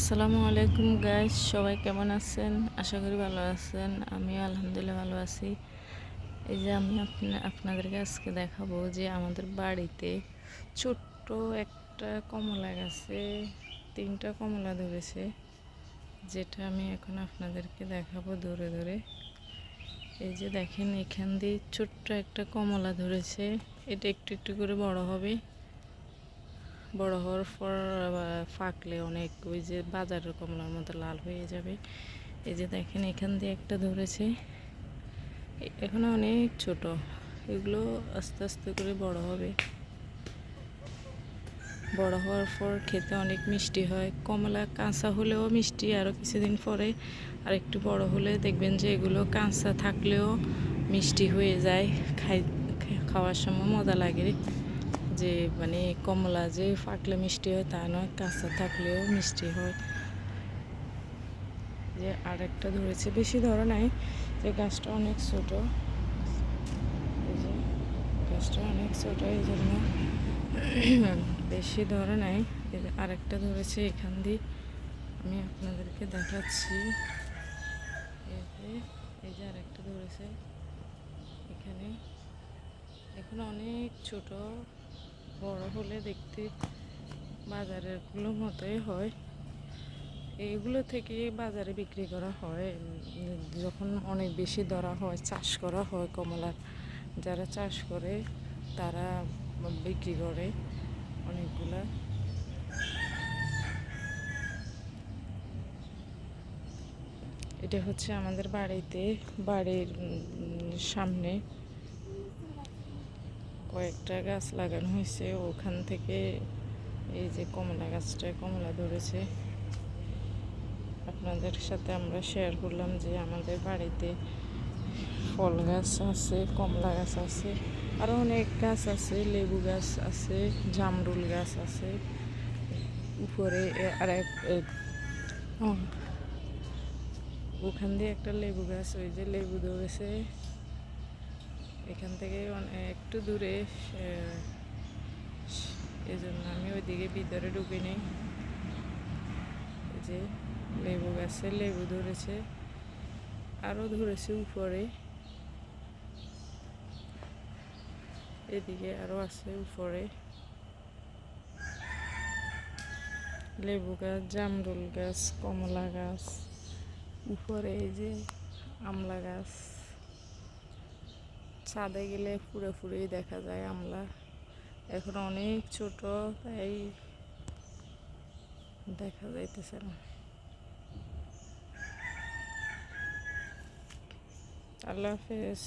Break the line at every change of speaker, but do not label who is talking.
আসসালামু আলাইকুম গাইস সবাই কেমন আছেন? আশা করি ভালো আছেন। আমিও আলহামদুলিল্লাহ ভালো আছি। এই যে আমি আপনা- আপনাদেরকে আজকে দেখাবো যে আমাদের বাড়িতে ছোট্ট একটা কমলা গাছে তিনটা কমলা ধরেছে, যেটা আমি এখন আপনাদেরকে দেখাবো ধরে ধরে এই যে দেখেন, এখান দিয়ে ছোট্ট একটা কমলা ধরেছে। এটা একটু একটু করে বড় হবে। বড় হওয়ার পর ফাঁকলে অনেক, ওই যে বাজারের কমলার মতো লাল হয়ে যাবে। এই যে দেখেন, এখান দিয়ে একটা ধরেছে। এখনও অনেক ছোট। এগুলো আস্তে আস্তে করে বড় হবে। বড় হওয়ার পর খেতে অনেক মিষ্টি হয়। কমলা কাঁচা হলেও মিষ্টি আরও কিছুদিন পরে আর একটু বড় হলে দেখবেন যে এগুলো কাঁচা থাকলেও মিষ্টি হয়ে যায়। খাই খাওয়ার সময় মজা লাগে যে মানে কমলা যে ফাটলে মিষ্টি হয় তা নয়, কাঁচা থাকলেও মিষ্টি হয়। যে আরেকটা ধরেছে, বেশি ধরে নাই, যে গাছটা অনেক ছোট। গাছটা অনেক ছোট, এই জন্য বেশি ধরে নাই। আরেকটা ধরেছে এখান দিয়ে। আমি আপনাদেরকে দেখাচ্ছি। এই যে আরেকটা ধরেছে এখানে। এখন অনেক ছোট। বড় হলে দেখতে বাজারেরগুলো মতোই হয়। এইগুলো থেকে বাজারে বিক্রি করা হয়। যখন অনেক বেশি ধরা হয়, চাষ করা হয় কমলার, যারা চাষ করে তারা বিক্রি করে অনেকগুলা। এটা হচ্ছে আমাদের বাড়িতে, বাড়ির সামনে। কয়েকটা গাছ লাগানো হয়েছে, ওখান থেকে এই যে কমলা গাছটা, কমলা ধরেছে। আপনাদের সাথে আমরা শেয়ার করলাম যে আমাদের বাড়িতে ফল গাছ আছে, কমলা গাছ আছে আরও অনেক গাছ আছে, লেবু গাছ আছে, জামরুল গাছ আছে। উপরে আর এক ওখান দিয়ে একটা লেবু গাছ, ওই যে লেবু ধরেছে। এখান থেকে একটু দূরে এই জন্য আমি ওইদিকে ভিতরে ঢুকে নেই যে লেবু গাছে লেবু ধরেছে আরও ধরেছে উপরে। এদিকে আরও আছে উপরে। লেবু গাছ, জামরুল গাছ, কমলা গাছ, উপরে এই যে আমলা গাছ। ছাদে গেলে পুরোপুরি দেখা যায় আমলা। এখন অনেক ছোট, তাই দেখা যাইতেছে না। আল্লাহ হাফেজ।